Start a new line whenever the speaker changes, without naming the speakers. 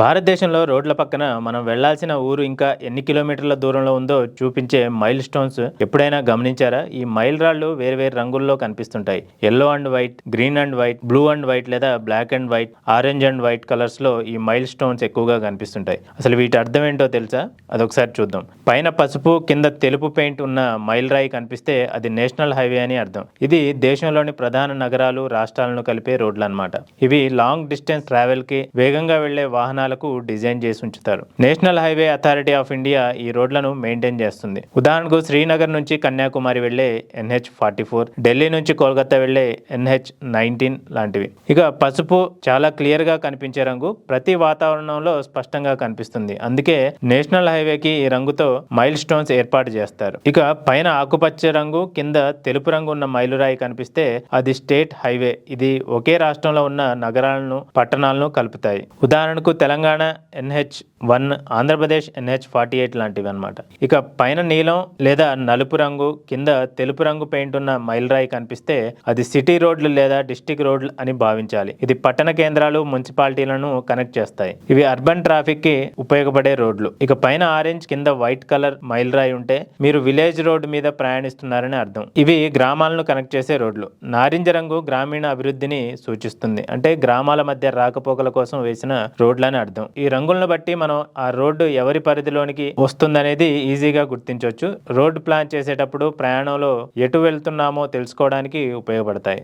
భారతదేశంలో రోడ్ల పక్కన మనం వెళ్ళాల్సిన ఊరు ఇంకా ఎన్ని కిలోమీటర్ల దూరంలో ఉందో చూపించే మైల్ స్టోన్స్ ఎప్పుడైనా గమనించారా? ఈ మైల్ రాళ్ళు వేరు రంగుల్లో కనిపిస్తుంటాయి. Yellow and white green and white blue and white లేదా black and white orange and white కలర్స్లో ఈ మైల్ స్టోన్స్ ఎక్కువగా కనిపిస్తుంటాయి. అసలు వీటి అర్థం ఏంటో తెలుసా? అదొకసారి చూద్దాం. పైన పసుపు కింద తెలుపు పెయింట్ ఉన్న మైల్ రాయి కనిపిస్తే అది నేషనల్ హైవే అని అర్థం. ఇది దేశంలోని ప్రధాన నగరాలు రాష్ట్రాలను కలిపే రోడ్లు అన్నమాట ఇవి లాంగ్ డిస్టెన్స్ ట్రావెల్కి వేగంగా వెళ్ళే వాహనాలకు డిజైన్ చేసి ఉంచుతారు. National highway authority of India ఈ రోడ్లను మెయింటైన్ చేస్తుంది. ఉదాహరణకు శ్రీనగర్ నుంచి కన్యాకుమారి వెళ్ళే ఎన్హెచ్ ఫార్టీ ఫోర్ ఢిల్లీ నుంచి కోల్కతా వెళ్ళే ఎన్హెచ్ నైన్టీన్ లాంటివి. ఇక పసుపు చాలా క్లియర్గా కనిపించే రంగు ప్రతి వాతావరణంలో స్పష్టంగా కనిపిస్తుంది. అందుకే నేషనల్ హైవేకి ఈ రంగుతో మైల్ స్టోన్స్ ఏర్పాటు చేస్తారు. ఇక పైన ఆకుపచ్చ రంగు కింద తెలుపు రంగు ఉన్న మైలురాయి కనిపిస్తే అది స్టేట్ హైవే. ఇది ఒకే రాష్ట్రంలో ఉన్న నగరాలను పట్టణాలను కలుపుతాయి. ఉదాహరణకు Telangana Telangana NH one Andhra Pradesh NH forty eight లాంటివి అనమాట ఇక పైన నీలం లేదా నలుపు రంగు కింద తెలుపు రంగు పెయింట్ ఉన్న మైలురాయి కనిపిస్తే అది సిటీ రోడ్లు లేదా డిస్టిక్ రోడ్లు అని భావించాలి. ఇది పట్టణ కేంద్రాలు మున్సిపాలిటీలను కనెక్ట్ చేస్తాయి. ఇవి అర్బన్ ట్రాఫిక్కి ఉపయోగపడే రోడ్లు. ఇక పైన ఆరెంజ్ కింద వైట్ కలర్ మైలురాయి ఉంటే మీరు విలేజ్ రోడ్ మీద ప్రయాణిస్తున్నారని అర్థం. ఇవి గ్రామాలను కనెక్ట్ చేసే రోడ్లు. నారింజ రంగు గ్రామీణ అభివృద్ధిని సూచిస్తుంది. అంటే గ్రామాల మధ్య రాకపోకల కోసం వేసిన రోడ్లని అర్థం. ఈ రంగులను బట్టి మనం ఆ రోడ్డు ఎవరి పరిధిలోనికి వస్తుందనేది ఈజీగా గుర్తించవచ్చు రోడ్ ప్లాన్ చేసేటప్పుడు ప్రయాణంలో ఎటు వెళ్తున్నామో తెలుసుకోవడానికి ఉపయోగపడతాయి.